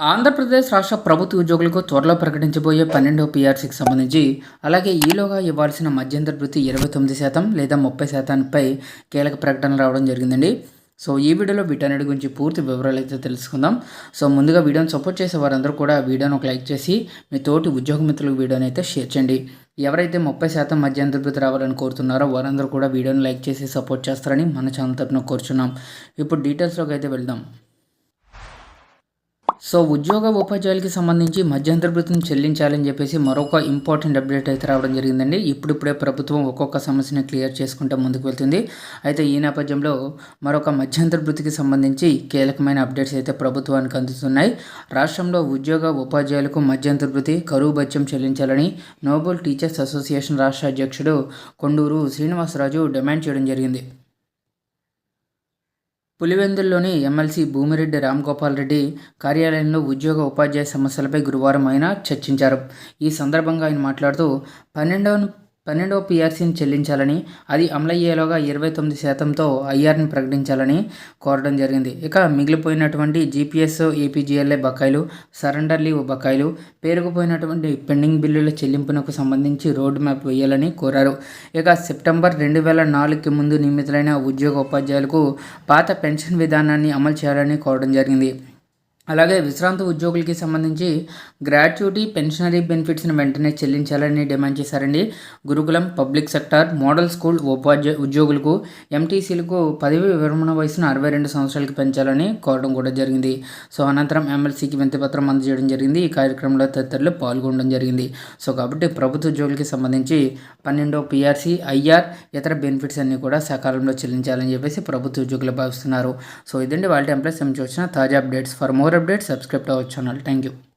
ఆంధ్రప్రదేశ్ రాష్ట్ర ప్రభుత్వ ఉద్యోగులకు త్వరలో ప్రకటించబోయే పన్నెండో పీఆర్సీకి సంబంధించి అలాగే ఈలోగా ఇవ్వాల్సిన మధ్యంతర వృత్తి ఇరవై తొమ్మిది శాతం లేదా ముప్పై శాతానిపై కీలక ప్రకటన రావడం జరిగిందండి. సో ఈ వీడియోలో వీటన్నిటి గురించి పూర్తి వివరాలు అయితే తెలుసుకుందాం. సో ముందుగా వీడియోని సపోర్ట్ చేసే వారందరూ కూడా వీడియోని ఒక లైక్ చేసి మీ తోటి ఉద్యోగ మిత్రులకు వీడియోని అయితే షేర్ చేయండి. ఎవరైతే ముప్పై శాతం మధ్యంతర వృత్తి రావాలని కోరుతున్నారో వారందరూ కూడా వీడియోని లైక్ చేసి సపోర్ట్ చేస్తారని మన ఛానల్ తరఫున కోరుచున్నాం. ఇప్పుడు డీటెయిల్స్లోకి అయితే వెళ్దాం. సో ఉద్యోగ ఉపాధ్యాయులకి సంబంధించి మధ్యంతర వృత్తిని చెల్లించాలని చెప్పేసి మరొక ఇంపార్టెంట్ అప్డేట్ అయితే రావడం జరిగిందండి. ఇప్పుడిప్పుడే ప్రభుత్వం ఒక్కొక్క సమస్యను క్లియర్ చేసుకుంటూ ముందుకు వెళ్తుంది. అయితే ఈ నేపథ్యంలో మరొక మధ్యంతర వృత్తికి సంబంధించి కీలకమైన అప్డేట్స్ అయితే ప్రభుత్వానికి అందుతున్నాయి. రాష్ట్రంలో ఉద్యోగ ఉపాధ్యాయులకు మధ్యంతర వృత్తి కరువు బత్యం చెల్లించాలని నోబెల్ టీచర్స్ అసోసియేషన్ రాష్ట్ర అధ్యక్షుడు కొండూరు శ్రీనివాసరాజు డిమాండ్ చేయడం జరిగింది. పులివెందుల్లోని ఎమ్మెల్సీ భూమిరెడ్డి రామ్గోపాల్ రెడ్డి కార్యాలయంలో ఉద్యోగ ఉపాధ్యాయ సమస్యలపై గురువారం ఆయన చర్చించారు. ఈ సందర్భంగా ఆయన మాట్లాడుతూ పన్నెండవ పన్నెండవ పిఆర్సీని చెల్లించాలని అది అమలయ్యేలోగా ఇరవై తొమ్మిది శాతంతో ఐఆర్ని ప్రకటించాలని కోరడం జరిగింది. ఇక మిగిలిపోయినటువంటి జీపీఎస్ ఏపీజీఎల్ఏ బకాయిలు సరెండర్ లీవ్ బకాయిలు పేరుకుపోయినటువంటి పెండింగ్ బిల్లుల చెల్లింపునకు సంబంధించి రోడ్ మ్యాప్ వేయాలని కోరారు. ఇక సెప్టెంబర్ రెండు వేల నాలుగుకి ముందు నియమితులైన ఉద్యోగ ఉపాధ్యాయులకు పాత పెన్షన్ విధానాన్ని అమలు చేయాలని కోరడం జరిగింది. అలాగే విశ్రాంత ఉద్యోగులకి సంబంధించి గ్రాట్యుటీ పెన్షనరీ బెనిఫిట్స్ని వెంటనే చెల్లించాలని డిమాండ్ చేశారండి. గురుకులం పబ్లిక్ సెక్టార్ మోడల్ స్కూల్ ఉపాధ్యాయ ఉద్యోగులకు ఎంటీసీలకు పదవి విరమణ వయసును అరవై రెండు సంవత్సరాలకి పెంచాలని కోరడం కూడా జరిగింది. సో అనంతరం ఎమ్మెల్సీకి వింతపత్రం అందజేయడం జరిగింది. ఈ కార్యక్రమంలో తదితరులు పాల్గొనడం జరిగింది. సో కాబట్టి ప్రభుత్వ ఉద్యోగులకి సంబంధించి పన్నెండో పీఆర్సీ ఐఆర్ ఇతర బెనిఫిట్స్ అన్నీ కూడా సకాలంలో చెల్లించాలని చెప్పేసి ప్రభుత్వ ఉద్యోగులు భావిస్తున్నారు. సో ఇదండి వాళ్ళ ఎంప్లాయీస్ నుంచి వచ్చిన తాజా updates. For more updates subscribe to our channel thank you